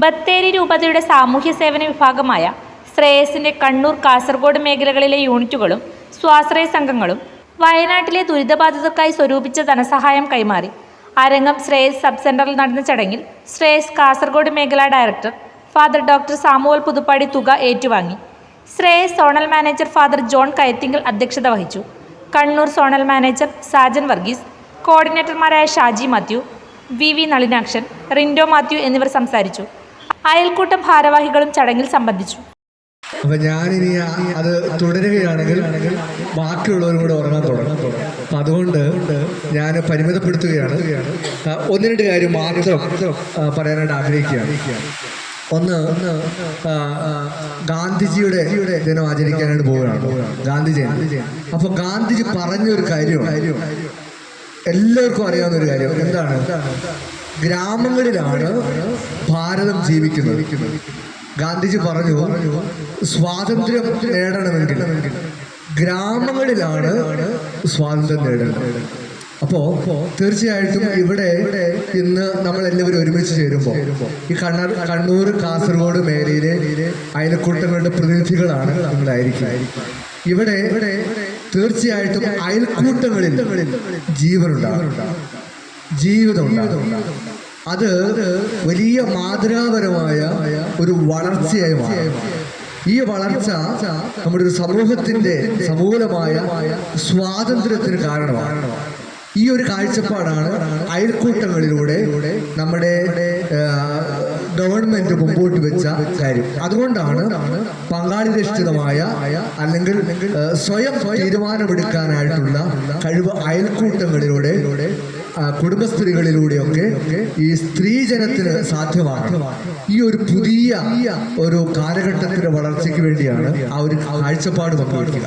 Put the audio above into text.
ബത്തേരി രൂപതയുടെ സാമൂഹ്യ സേവന വിഭാഗമായ ശ്രേയസിന്റെ കണ്ണൂർ കാസർഗോഡ് മേഖലകളിലെ യൂണിറ്റുകളും സ്വാശ്രയ സംഘങ്ങളും വയനാട്ടിലെ ദുരിതബാധിതർക്കായി സ്വരൂപിച്ച ധനസഹായം കൈമാറി. അരങ്ങം ശ്രേയസ് സബ് സെന്ററിൽ നടന്ന ചടങ്ങിൽ ശ്രേയസ് കാസർഗോഡ് മേഖലാ director father doctor Samuel Puthuppady തുക ഏറ്റുവാങ്ങി. Shreyas zonal manager father John Kayathinkal അധ്യക്ഷത വഹിച്ചു. കണ്ണൂർ സോണൽ മാനേജർ സാജൻ വർഗീസ് കോർഡിനേറ്റർമാരായ ഷാജി മാത്യു വി വി നളിനാക്ഷൻ റിൻഡോ മാത്യു എന്നിവർ സംസാരിച്ചു. അയൽക്കൂട്ടം ഭാരവാഹികളും ചടങ്ങിൽ സംബന്ധിച്ചു. അപ്പൊ ഞാനിനി അത് തുടരുകയാണെങ്കിൽ ബാക്കിയുള്ളവരും കൂടെ ഉറങ്ങാൻ തുടങ്ങും. അപ്പൊ അതുകൊണ്ട് ഞാൻ പരിമിതപ്പെടുത്തുകയാണ്. ഒന്ന് രണ്ട് കാര്യം മാത്രം പറയാനായിട്ട് ആഗ്രഹിക്കുകയാണ്. ഒന്ന് ഗാന്ധിജിയുടെ ദിനം ആചരിക്കാനായിട്ട് പോവുകയാണ്. ഗാന്ധിജി. അപ്പൊ ഗാന്ധിജി പറഞ്ഞൊരു കാര്യം. എല്ലാവർക്കും അറിയാവുന്ന ഒരു കാര്യം. എന്താണ്? ഗ്രാമങ്ങളിലാണ് ഭാരതം ജീവിക്കുന്നത്. ഗാന്ധിജി പറഞ്ഞു സ്വാതന്ത്ര്യം നേടണമെങ്കിൽ ഗ്രാമങ്ങളിലാണ് സ്വാതന്ത്ര്യം നേടേണ്ടത്. അപ്പോ തീർച്ചയായിട്ടും ഇവിടെ ഇന്ന് നമ്മൾ എല്ലാവരും ഒരുമിച്ച് ചേരുമ്പോൾ ഈ കണ്ണൂർ കണ്ണൂർ കാസർഗോഡ് മേഖലയിലെ അയൽക്കൂട്ടങ്ങളുടെ പ്രതിനിധികളാണ് നമ്മളായിരിക്കും. ഇവിടെ ഇവിടെ തീർച്ചയായിട്ടും അയൽക്കൂട്ടങ്ങളിൽ ജീവനുണ്ടാകും. ജീവിതം അത് വലിയ മാതൃകാപരമായ ഒരു വളർച്ചയായി മാറും. ഈ വളർച്ച നമ്മുടെ ഒരു സമൂഹത്തിന്റെ സമൂലമായ സ്വാതന്ത്ര്യത്തിന് കാരണമാണ് ഈ ഒരു കാഴ്ചപ്പാടാണ് അയൽക്കൂട്ടങ്ങളിലൂടെ നമ്മുടെ ഗവൺമെന്റ് മുമ്പോട്ട് വെച്ച കാര്യം. അതുകൊണ്ടാണ് പങ്കാളിതമായ അല്ലെങ്കിൽ സ്വയം തീരുമാനമെടുക്കാനായിട്ടുള്ള കഴിവ് അയൽക്കൂട്ടങ്ങളിലൂടെ കുടുംബസ്ത്രീകളിലൂടെയൊക്കെ ഈ സ്ത്രീജനത്തിന് സാധ്യമാണ്. ഈ ഒരു പുതിയ ഒരു കാലഘട്ടത്തിന്റെ വളർച്ചയ്ക്ക് വേണ്ടിയാണ് ആ ഒരു കാഴ്ചപ്പാട് പങ്കുവയ്ക്കുക